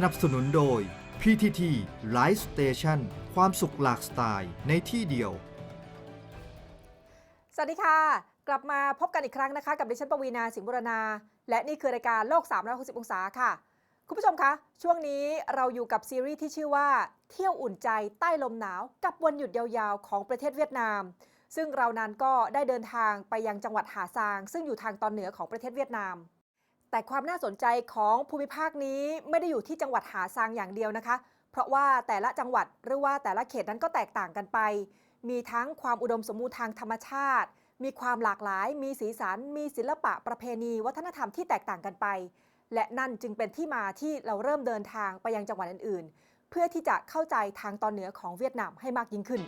สนับสนุนโดย PTT Live Station ความสุขหลากสไตล์ในที่เดียว สวัสดีค่ะ กลับมาพบกันอีกครั้งนะคะ กับดิฉันปวีนาสิงห์บุรณา และนี่คือรายการโลก 360 องศาค่ะ คุณผู้ชมคะ ช่วงนี้เราอยู่กับซีรีส์ที่ชื่อว่า เที่ยวอุ่นใจใต้ลมหนาว กับวันหยุดยาวๆ ของประเทศเวียดนาม ซึ่งเรานั้นก็ได้เดินทางไปยังจังหวัดหาซาง ซึ่งอยู่ทางตอนเหนือของประเทศเวียดนาม แต่ความน่าสนใจของภูมิภาคนี้ไม่ได้อยู่ที่จังหวัดหาซางอย่างเดียวนะคะ เพราะว่าแต่ละจังหวัดหรือว่าแต่ละเขตนั้นก็แตกต่างกันไป มีทั้งความอุดมสมบูรณ์ทางธรรมชาติ มีความหลากหลาย มีสีสัน มีศิลปะประเพณี วัฒนธรรมที่แตกต่างกันไป และนั่นจึงเป็นที่มาที่เราเริ่มเดินทางไปยังจังหวัดอื่น ๆ เพื่อที่จะเข้าใจทางตอนเหนือของเวียดนามให้มากยิ่งขึ้น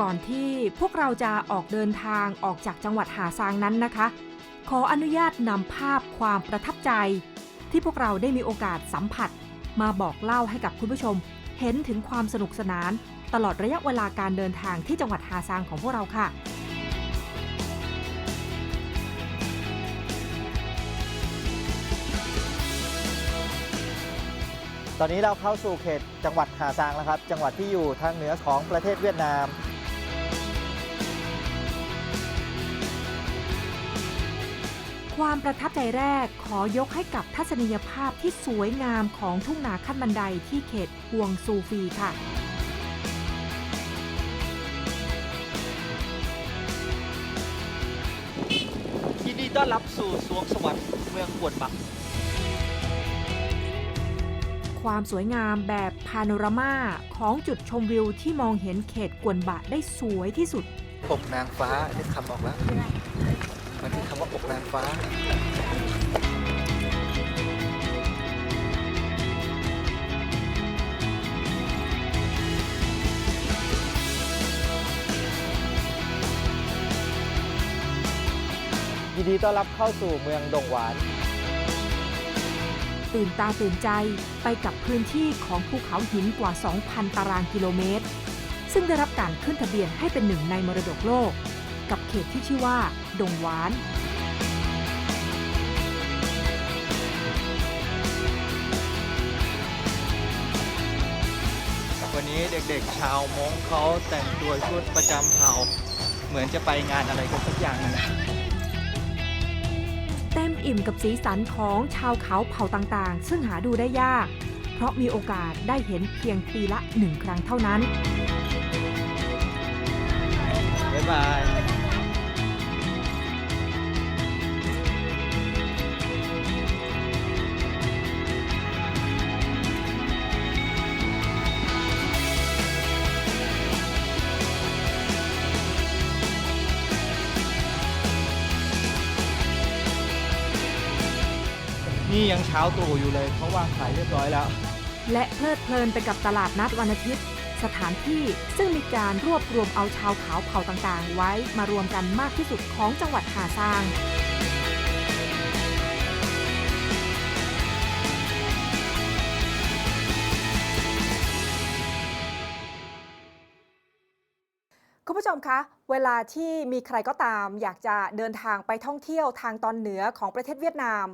ก่อนที่พวกเราจะออกเดินทางออกจากจังหวัดหาซางนั้นนะคะ ขออนุญาตนำภาพความประทับใจ ที่พวกเราได้มีโอกาสสัมผัส มาบอกเล่าให้กับคุณผู้ชม เห็นถึงความสนุกสนาน ตลอดระยะเวลาการเดินทางที่จังหวัดหาซางของพวกเราค่ะตอนนี้เราเข้าสู่เขตจังหวัดหาซางแล้วครับ จังหวัดที่อยู่ทางเหนือของประเทศเวียดนาม ความประทับใจแรกขอยกให้กับทัศนียภาพที่สวยงามของทุ่งนาขั้นบันไดที่เขตฮวงซูฟีค่ะยินดีต้อนรับสู่สวงสวรรค์เมืองกวนบัก ความสวยงามแบบพาโนรามาของจุดชมวิวที่มองเห็นเขตกวนบะได้สวยที่สุดอกนางฟ้านึกคำออกแล้ว มันคือคำว่าอกนางฟ้า ยินดีต้อนรับเข้าสู่เมืองดงหวาน ตื่นตาตื่นใจไปกับพื้นที่ของภูเขาหินกว่า 2,000 ตารางกิโลเมตร ซึ่งได้รับการขึ้นทะเบียนให้เป็นหนึ่งในมรดกโลก กับเขตที่ชื่อว่า ดงหวาน วันนี้เด็กๆ ชาวมงเขาแต่งตัวชุดประจำเผ่า เหมือนจะไปงานอะไรกันสักอย่างหนึงนะเต็มอิ่มกับสีสันของชาวเขาเผ่าต่างๆ ซึ่งหาดูได้ยาก เพราะมีโอกาสได้เห็นเพียงปีละหนึ่งครั้งเท่านั้น บ๊ายบาย เช้าตรู่อยู่เลยเขาวางขายเรียบร้อยแล้ว และเพลิดเพลินไปกับตลาดนัดวันอาทิตย์ สถานที่ซึ่งมีการรวบรวมเอาชาวเขาเผ่าต่างๆ ไว้มารวมกันมากที่สุดของจังหวัดหาซางคุณผู้ชมคะ เวลาที่มีใครก็ตาม อยากจะเดินทางไปท่องเที่ยวทางตอนเหนือของประเทศเวียดนาม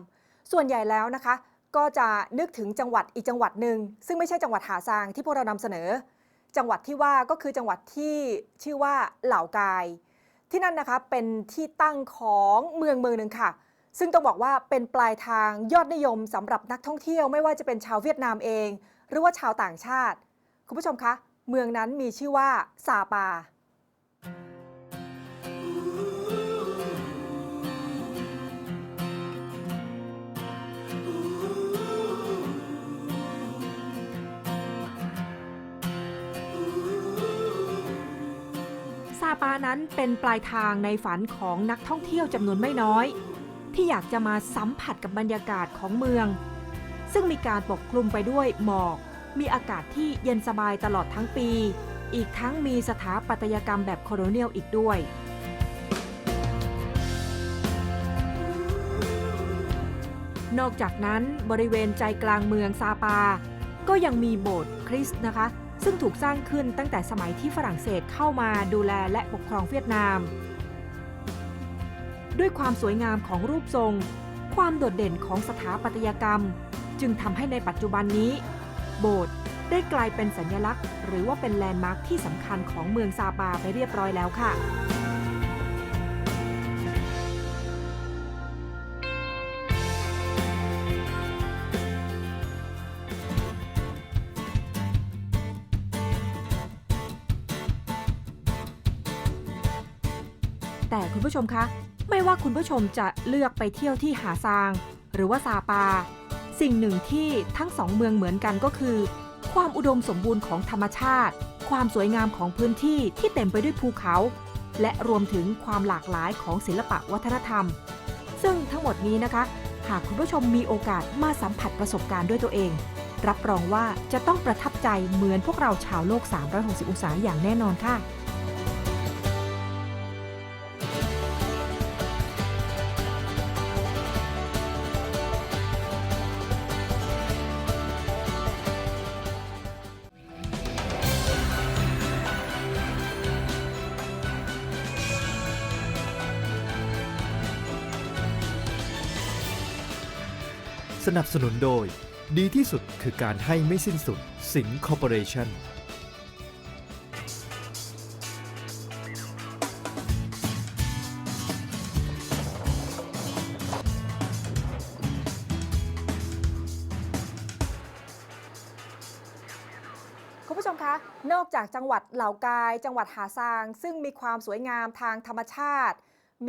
ส่วนใหญ่แล้วนะคะ ก็จะนึกถึงจังหวัดอีกจังหวัดหนึ่งซึ่งไม่ใช่จังหวัดหาซางที่พวกเรานำเสนอ จังหวัดที่ว่าก็คือจังหวัดที่ชื่อว่าเหล่ากาย ที่นั่นนะคะเป็นที่ตั้งของเมืองเมืองหนึ่งค่ะ ซึ่งต้องบอกว่าเป็นปลายทางยอดนิยมสำหรับนักท่องเที่ยวไม่ว่าจะเป็นชาวเวียดนามเอง หรือว่าชาวต่างชาติ คุณผู้ชมคะเมืองนั้นมีชื่อว่าซาปาาปานั้นเป็นปลายทางในฝันของนักท่องเที่ยวจำนวนไม่น้อย ที่อยากจะมาสัมผัสกับบรรยากาศของเมือง ซึ่งมีการปกคลุมไปด้วยหมอก มีอากาศที่เย็นสบายตลอดทั้งปี อีกทั้งมีสถาปัตยกรรมแบบโคโลเนียลอีกด้วยนอกจากนั้นบริเวณใจกลางเมืองซาปา ก็ยังมีโบสถ์คริสต์นะคะ ซึ่งถูกสร้างขึ้นตั้งแต่สมัยที่ฝรั่งเศสเข้ามาดูแลและปกครองเวียดนาม ด้วยความสวยงามของรูปทรง ความโดดเด่นของสถาปัตยกรรม จึงทำให้ในปัจจุบันนี้ โบสถ์ได้กลายเป็นสัญลักษณ์ หรือว่าเป็นแลนด์มาร์คที่สำคัญของเมืองซาปาไปเรียบร้อยแล้วค่ะ ผู้ชมคะ ไม่ว่าคุณผู้ชมจะเลือกไปเที่ยวที่หาซาง หรือว่าซาปา สิ่งหนึ่งที่ทั้งสองเมืองเหมือนกันก็คือ ความอุดมสมบูรณ์ของธรรมชาติ ความสวยงามของพื้นที่ที่เต็มไปด้วยภูเขา และรวมถึงความหลากหลายของศิลปะวัฒนธรรม ซึ่งทั้งหมดนี้นะคะ หากคุณผู้ชมมีโอกาสมาสัมผัสประสบการณ์ด้วยตัวเอง รับรองว่าจะต้องประทับใจเหมือนพวกเราชาวโลก 360 องศาอย่างแน่นอนค่ะ นับสนุนโดย ดีที่สุดคือการให้ไม่สิ้นสุดสิงคอร์ปอเรชั่นคุณผู้ชมคะ นอกจากจังหวัดเหล่ากาย จังหวัดหาซาง ซึ่งมีความสวยงามทางธรรมชาติ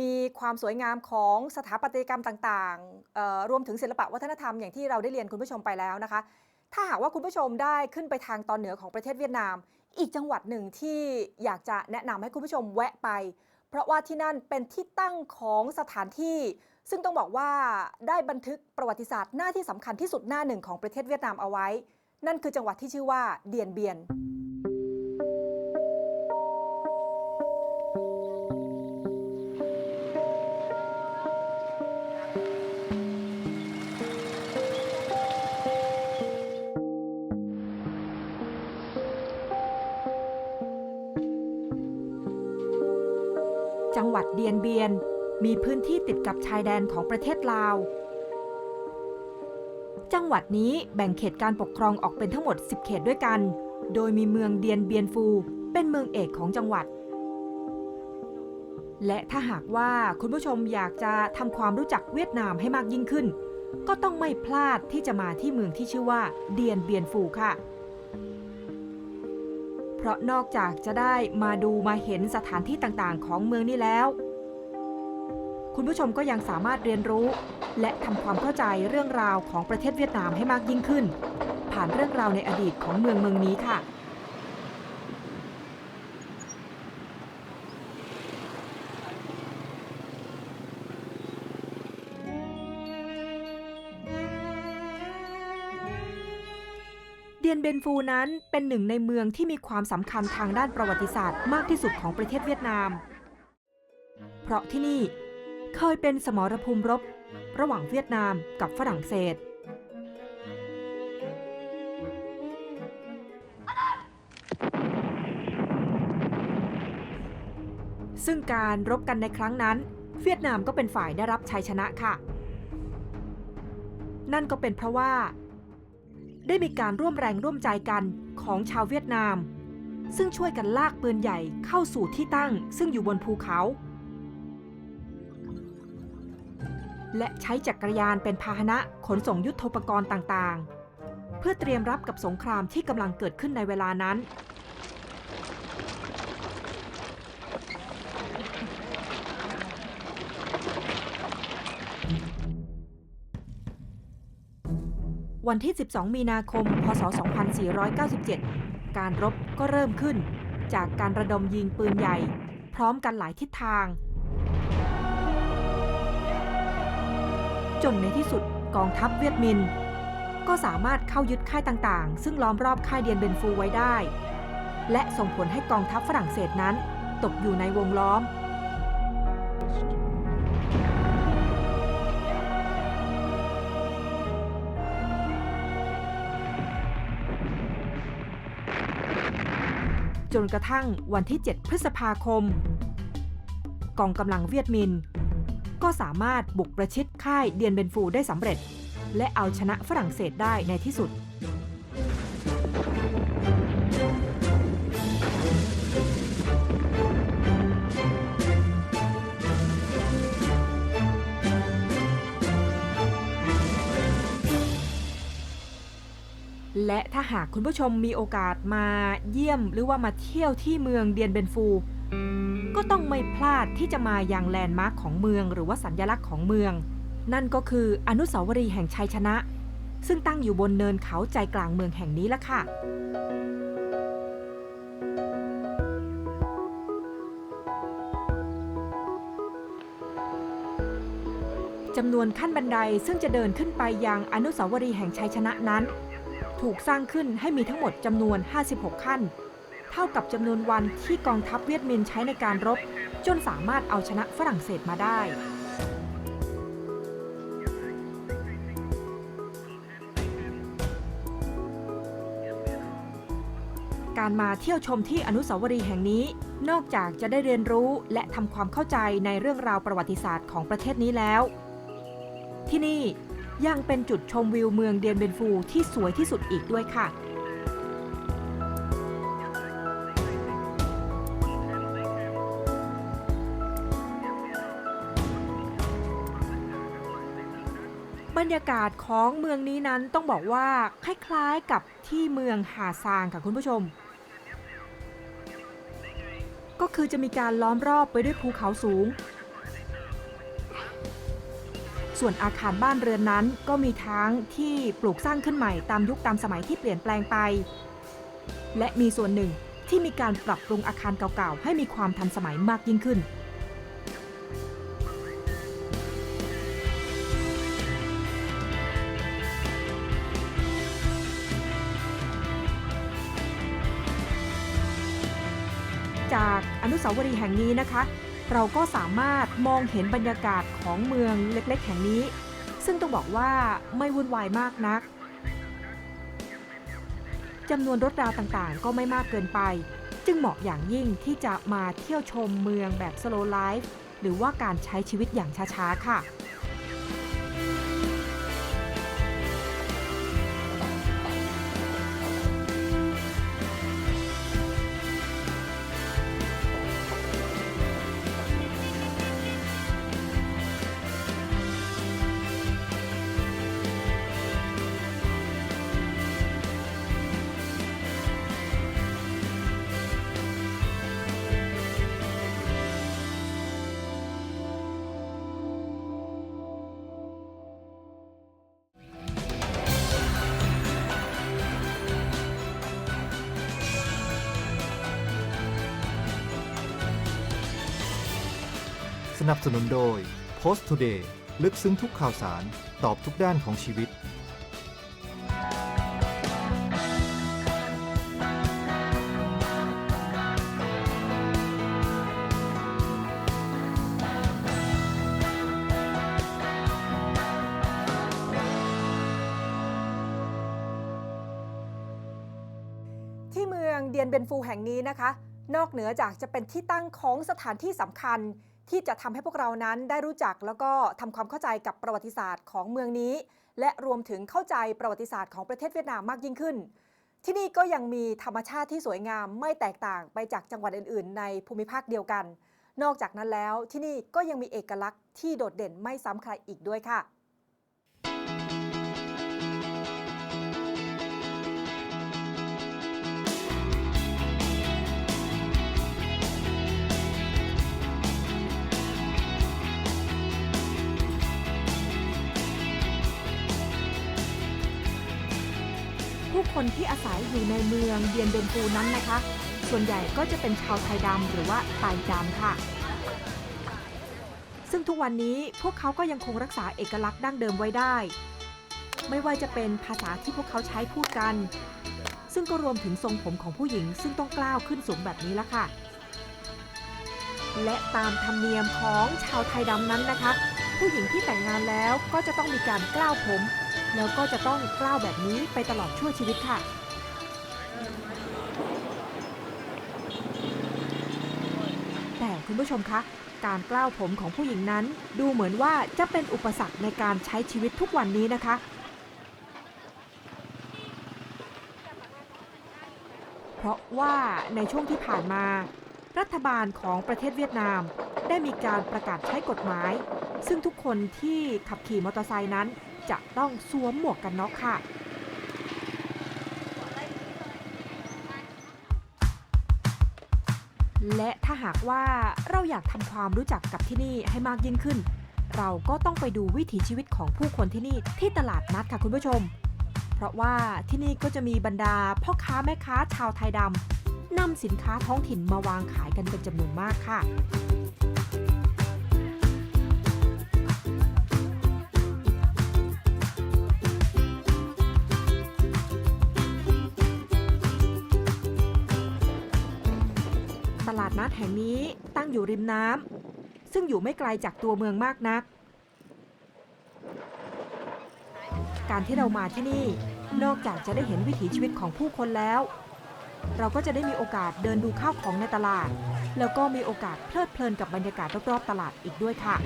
มีความสวยงามของสถาปัตยกรรมต่างๆ รวมถึงศิลปะวัฒนธรรมอย่างที่เราได้เรียนคุณผู้ชมไปแล้วนะคะ ถ้าหากว่าคุณผู้ชมได้ขึ้นไปทางตอนเหนือของประเทศเวียดนาม อีกจังหวัดหนึ่งที่อยากจะแนะนำให้คุณผู้ชมแวะไป เพราะว่าที่นั่นเป็นที่ตั้งของสถานที่ ซึ่งต้องบอกว่าได้บันทึกประวัติศาสตร์หน้าที่สำคัญที่สุดหน้าหนึ่งของประเทศเวียดนามเอาไว้ นั่นคือจังหวัดที่ชื่อว่าเดียนเบียน มีพื้นที่ติดกับชายแดนของประเทศลาว จังหวัดนี้แบ่งเขตการปกครองออกเป็นทั้งหมด 10 เขตด้วยกัน โดยมีเมืองเดียนเบียนฟู เป็นเมืองเอกของจังหวัด และถ้าหากว่าคุณผู้ชมอยากจะทำความรู้จักเวียดนามให้มากยิ่งขึ้น ก็ต้องไม่พลาดที่จะมาที่เมืองที่ชื่อว่าเดียนเบียนฟูค่ะเพราะนอกจากจะได้มาดูมาเห็นสถานที่ต่างๆ ของเมืองนี้แล้ว คุณผู้ชมก็ยังสามารถเรียนรู้ และทำความเข้าใจเรื่องราวของประเทศเวียดนามให้มากยิ่งขึ้น ผ่านเรื่องราวในอดีตของเมืองเมืองนี้ค่ะ เดียนเบนฟูนั้นเป็นหนึ่งในเมืองที่มีความสำคัญทางด้านประวัติศาสตร์มากที่สุดของประเทศเวียดนาม เพราะที่นี่ เคยเป็นสมรภูมิรบ ระหว่างเวียดนามกับฝรั่งเศส ซึ่งการรบกันในครั้งนั้น เวียดนามก็เป็นฝ่ายได้รับชัยชนะค่ะ นั่นก็เป็นเพราะว่า ได้มีการร่วมแรงร่วมใจกันของชาวเวียดนาม ซึ่งช่วยกันลากปืนใหญ่เข้าสู่ที่ตั้ง ซึ่งอยู่บนภูเขา และใช้จักรยานเป็นพาหนะขนส่งยุทโธปกรณ์ต่างๆ เพื่อเตรียมรับกับสงครามที่กำลังเกิดขึ้นในเวลานั้น วันที่ 12 มีนาคม พศ 2497 การรบก็เริ่มขึ้น จากการระดมยิงปืนใหญ่ พร้อมกันหลายทิศทาง จนในที่สุดกองทัพเวียดมิน ก็สามารถเข้ายึดค่ายต่างๆ ซึ่งล้อมรอบค่ายเดียนเบนฟูไว้ได้ และส่งผลให้กองทัพฝรั่งเศสนั้น ตกอยู่ในวงล้อม จนกระทั่งวันที่ 7 พฤษภาคม กองกำลังเวียดมิน ก็สามารถบุกประชิดค่ายเดียนเบนฟูได้สำเร็จ และเอาชนะฝรั่งเศสได้ในที่สุด และถ้าหากคุณผู้ชมมีโอกาสมาเยี่ยมหรือว่ามาเที่ยวที่เมืองเดียนเบนฟู ก็ต้องไม่พลาดที่จะมายังแลนด์มาร์คของเมือง หรือว่าสัญลักษณ์ของเมือง นั่นก็คืออนุสาวรีย์แห่งชัยชนะ ซึ่งตั้งอยู่บนเนินเขาใจกลางเมืองแห่งนี้ละค่ะจำนวนขั้นบันไดซึ่งจะเดินขึ้นไปยังอนุสาวรีย์แห่งชัยชนะนั้น ถูกสร้างขึ้นให้มีทั้งหมดจำนวน 56 ขั้น เท่ากับจำนวนวันที่กองทัพเวียดมินใช้ในการรบ จนสามารถเอาชนะฝรั่งเศสมาได้ การมาเที่ยวชมที่อนุสาวรีย์แห่งนี้ นอกจากจะได้เรียนรู้และทำความเข้าใจในเรื่องราวประวัติศาสตร์ของประเทศนี้แล้ว ที่นี่ยังเป็นจุดชมวิวเมืองเดียนเบนฟูที่สวยที่สุดอีกด้วยค่ะ บรรยากาศของเมืองนี้นั้นต้องบอกว่าคล้ายๆกับที่เมืองหาซางค่ะคุณผู้ชม ก็คือจะมีการล้อมรอบไปด้วยภูเขาสูง ส่วนอาคารบ้านเรือนนั้นก็มีทั้งที่ปลูกสร้างขึ้นใหม่ตามยุคตามสมัยที่เปลี่ยนแปลงไป และมีส่วนหนึ่งที่มีการปรับปรุงอาคารเก่าๆ ให้มีความทันสมัยมากยิ่งขึ้น จากอนุสาวรีย์แห่งนี้นะคะ เราก็สามารถมองเห็นบรรยากาศของเมืองเล็กๆ แห่งนี้ ซึ่งต้องบอกว่าไม่วุ่นวายมากนักจำนวนรถราต่างๆ ก็ไม่มากเกินไป จึงเหมาะอย่างยิ่งที่จะมาเที่ยวชมเมืองแบบ slow life หรือว่าการใช้ชีวิตอย่างช้าๆ ค่ะ นับสนุนโดย Post Today ลึกซึ้งทุกข่าวสาร ตอบทุกด้านของชีวิต ที่เมืองเดียนเบนฟูแห่งนี้นะคะ นอกเหนือจากจะเป็นที่ตั้งของสถานที่สำคัญ ที่จะทำให้พวกเรานั้นได้รู้จักแล้วก็ทำความเข้าใจกับประวัติศาสตร์ของเมืองนี้ และรวมถึงเข้าใจประวัติศาสตร์ของประเทศเวียดนามมากยิ่งขึ้น ที่นี่ก็ยังมีธรรมชาติที่สวยงามไม่แตกต่างไปจากจังหวัดอื่น ๆ ในภูมิภาคเดียวกัน นอกจากนั้นแล้วที่นี่ก็ยังมีเอกลักษณ์ที่โดดเด่นไม่ซ้ำใครอีกด้วยค่ะู้คนที่อาศัยอยู่ในเมืองเดียนเบนปูนั้นนะคะ ส่วนใหญ่ก็จะเป็นชาวไทยดำหรือว่าไตดำค่ะ ซึ่งทุกวันนี้พวกเขาก็ยังคงรักษาเอกลักษณ์ดั้งเดิมไว้ได้ ไม่ว่าจะเป็นภาษาที่พวกเขาใช้พูดกัน ซึ่งก็รวมถึงทรงผมของผู้หญิง ซึ่งต้องกล้าวขึ้นสูงแบบนี้ละค่ะ และตามธรรมเนียมของชาวไทยดำนั้นนะคะ ผู้หญิงที่แต่งงานแล้วก็จะต้องมีการกล้าวผม แล้วก็จะต้องกล้าวแบบนี้ไปตลอดชั่วชีวิตค่ะ แต่คุณผู้ชมคะการกล้าวผมของผู้หญิงนั้น ดูเหมือนว่าจะเป็นอุปสรรคในการใช้ชีวิตทุกวันนี้นะคะ เพราะว่าในช่วงที่ผ่านมา รัฐบาลของประเทศเวียดนาม ได้มีการประกาศใช้กฎหมาย ซึ่งทุกคนที่ขับขี่มอเตอร์ไซค์นั้น จะต้องสวมหมวกกันน็อกค่ะและถ้าหากว่าเราอยากทำความรู้จักกับที่นี่ให้มากยิ่งขึ้น เราก็ต้องไปดูวิถีชีวิตของผู้คนที่นี่ที่ตลาดนัดค่ะคุณผู้ชม เพราะว่าที่นี่ก็จะมีบรรดาพ่อค้าแม่ค้าชาวไทยดำนำสินค้าท้องถิ่นมาวางขายกันเป็นจำนวนมากค่ะ ดนัดแห่งนี้ตั้งอยู่ริมน้ำซึ่งอยู่ไม่ไกลจากตัวเมืองมากนัก การที่เรามาที่นี่นอกจากจะได้เห็นวิถีชีวิตของผู้คนแล้ว เราก็จะได้มีโอกาสเดินดูข้าวของในตลาด แล้วก็มีโอกาสเพลิดเพลินกับบรรยากาศรอบๆตลาดอีกด้วยค่ะ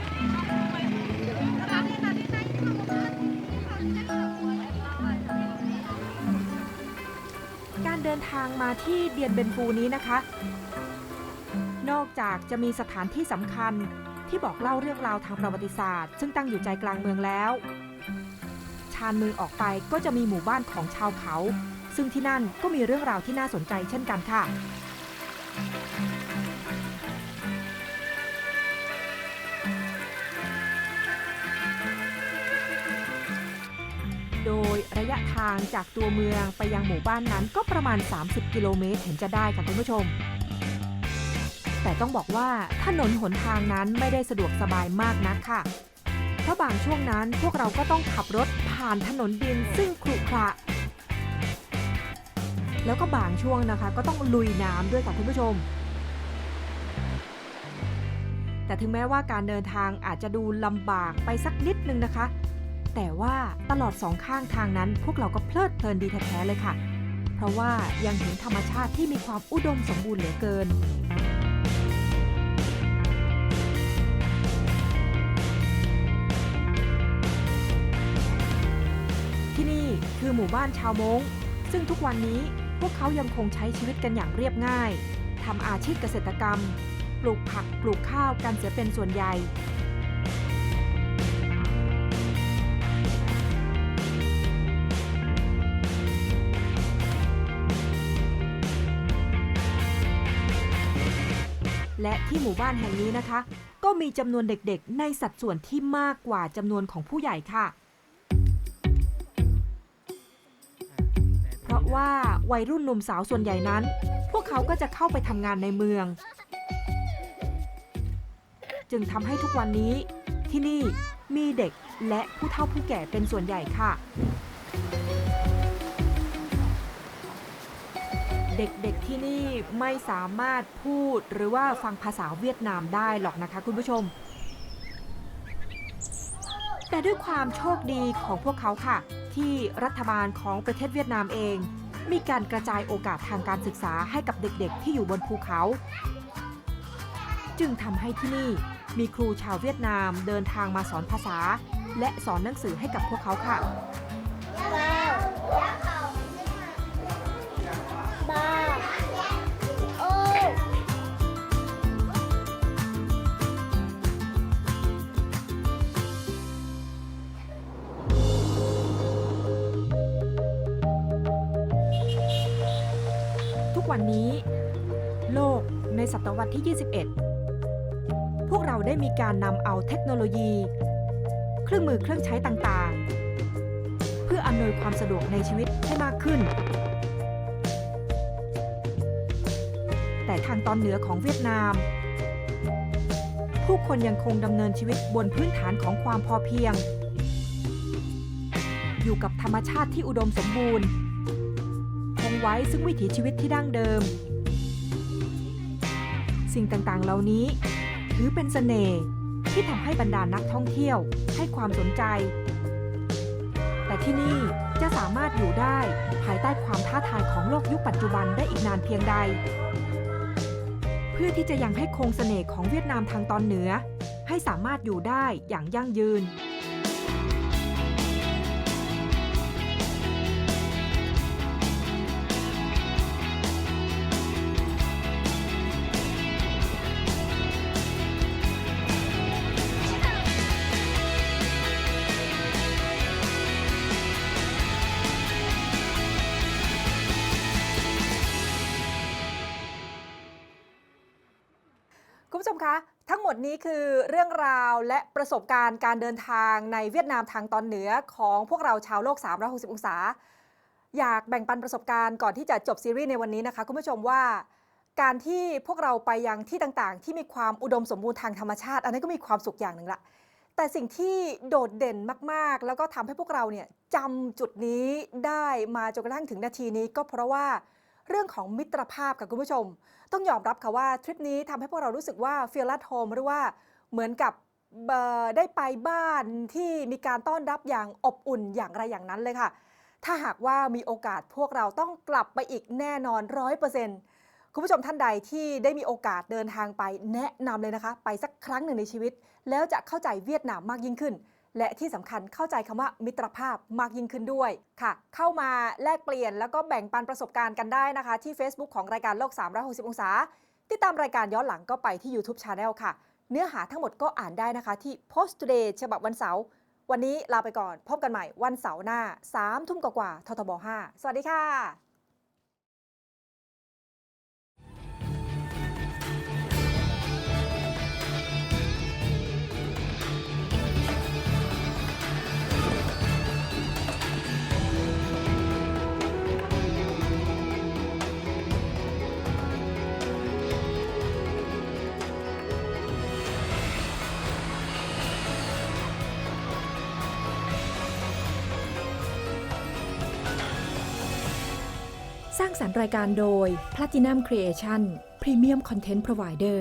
การเดินทางมาที่เดียนเบนฟูนี้นะคะ นอกจากจะมีสถานที่สำคัญที่บอกเล่าเรื่องราวทางประวัติศาสตร์ ซึ่งตั้งอยู่ใจกลางเมืองแล้ว ชานเมืองออกไปก็จะมีหมู่บ้านของชาวเขา ซึ่งที่นั่นก็มีเรื่องราวที่น่าสนใจเช่นกันค่ะโดยระยะทางจากตัวเมืองไปยังหมู่บ้านนั้นก็ประมาณ 30 กิโลเมตรเห็นจะได้ค่ะคุณผู้ชม ต้องบอกว่าถนนหนทางนั้นไม่ได้สะดวกสบายมากนักค่ะ เพราะบางช่วงนั้นพวกเราก็ต้องขับรถผ่านถนนดินซึ่งขรุขระแล้วก็บางช่วงนะคะ ก็ต้องลุยน้ำด้วยค่ะคุณผู้ชม แต่ถึงแม้ว่าการเดินทางอาจจะดูลำบากไปสักนิดนึงนะคะ แต่ว่าตลอดสองข้างทางนั้น พวกเราก็เพลิดเพลินดีแท้ๆเลยค่ะ เพราะว่ายังเห็นธรรมชาติที่มีความอุดมสมบูรณ์เหลือเกิน คือหมู่บ้านชาวมง้งซึ่งทุกวันนี้พวกเขายังคงใช้ชีวิตกันอย่างเรียบง่ายทำอาชีพเกษตรกรรม ปลูกผักปลูกข้าวกันเสียเป็นส่วนใหญ่ และที่หมู่บ้านแห่งนี้นะคะ ก็มีจำนวนเด็กๆ ในสัดส่วนที่มากกว่าจำนวนของผู้ใหญ่ค่ะ ราะว่าวัยรุ่นหนุ่มสาวส่วนใหญ่นั้น พวกเขาก็จะเข้าไปทำงานในเมือง จึงทำให้ทุกวันนี้ ที่นี่มีเด็กและผู้เฒ่าผู้แก่เป็นส่วนใหญ่ค่ะ เด็กๆที่นี่ไม่สามารถพูดหรือว่าฟังภาษาเวียดนามได้หรอกนะคะคุณผู้ชม แต่ด้วยความโชคดีของพวกเขาค่ะ ที่รัฐบาลของประเทศเวียดนามเอง มีการกระจายโอกาสทางการศึกษาให้กับเด็กๆ ที่อยู่บนภูเขา จึงทำให้ที่นี่มีครูชาวเวียดนามเดินทางมาสอนภาษา และสอนหนังสือให้กับพวกเขาค่ะ วันนี้ โลกในศตวรรษที่ 21 พวกเราได้มีการนำเอาเทคโนโลยี เครื่องมือเครื่องใช้ต่างๆ เพื่ออำนวยความสะดวกในชีวิตให้มากขึ้น แต่ทางตอนเหนือของเวียดนาม ผู้คนยังคงดำเนินชีวิตบนพื้นฐานของความพอเพียง อยู่กับธรรมชาติที่อุดมสมบูรณ์ ไว้ซึ่งวิถีชีวิตที่ดั้งเดิม สิ่งต่างๆ เหล่านี้ ถือเป็นเสน่ห์ที่ทำให้บรรดานักท่องเที่ยวให้ความสนใจ แต่ที่นี่จะสามารถอยู่ได้ภายใต้ความท้าทายของโลกยุคปัจจุบันได้อีกนานเพียงใด เพื่อที่จะยังให้คงเสน่ห์ของเวียดนามทางตอนเหนือ ให้สามารถอยู่ได้อย่างยั่งยืน คะทั้งหมดนี้คือเรื่องราวและประสบการณ์การเดินทางในเวียดนามทางตอนเหนือของพวกเราชาวโลก 360 องศา อยากแบ่งปันประสบการณ์ก่อนที่จะจบซีรีส์ในวันนี้นะคะ คุณผู้ชมว่า การที่พวกเราไปยังที่ต่างๆ ที่มีความอุดมสมบูรณ์ทางธรรมชาติ อันนั้นก็มีความสุขอย่างหนึ่งละแต่สิ่งที่โดดเด่นมากๆ แล้วก็ทำให้พวกเราเนี่ยจำจุดนี้ได้มาจนกระทั่งถึงนาทีนี้ก็เพราะว่า เรื่องของมิตรภาพค่ะคุณผู้ชม ต้องยอมรับค่ะว่าทริปนี้ทำให้พวกเรารู้สึกว่าฟีลลัดโฮมหรือว่าเหมือนกับได้ไปบ้านที่มีการต้อนรับอย่างอบอุ่นอย่างไรอย่างนั้นเลยค่ะ ถ้าหากว่ามีโอกาสพวกเราต้องกลับไปอีกแน่นอนร้อยเปอร์เซ็นต์คุณผู้ชมท่านใดที่ได้มีโอกาสเดินทางไปแนะนำเลยนะคะ ไปสักครั้งหนึ่งในชีวิต แล้วจะเข้าใจเวียดนามมากยิ่งขึ้น และที่สำคัญเข้าใจคำว่ามิตรภาพมากยิ่งขึ้นด้วยค่ะ เข้ามาแลกเปลี่ยนแล้วก็แบ่งปันประสบการณ์กันได้นะคะ ที่ Facebook ของรายการโลก 360 องศา ติดตามรายการย้อนหลังก็ไปที่ YouTube Channel ค่ะ เนื้อหาทั้งหมดก็อ่านได้นะคะที่ Post Today ฉบับวันเสาร์วันนี้ลาไปก่อน พบกันใหม่วันเสาร์หน้า3ทุ่มกว่าททบ 5 สวัสดีค่ะ ร้างสรรค์รายการโดย Platinum Creation Premium Content Provider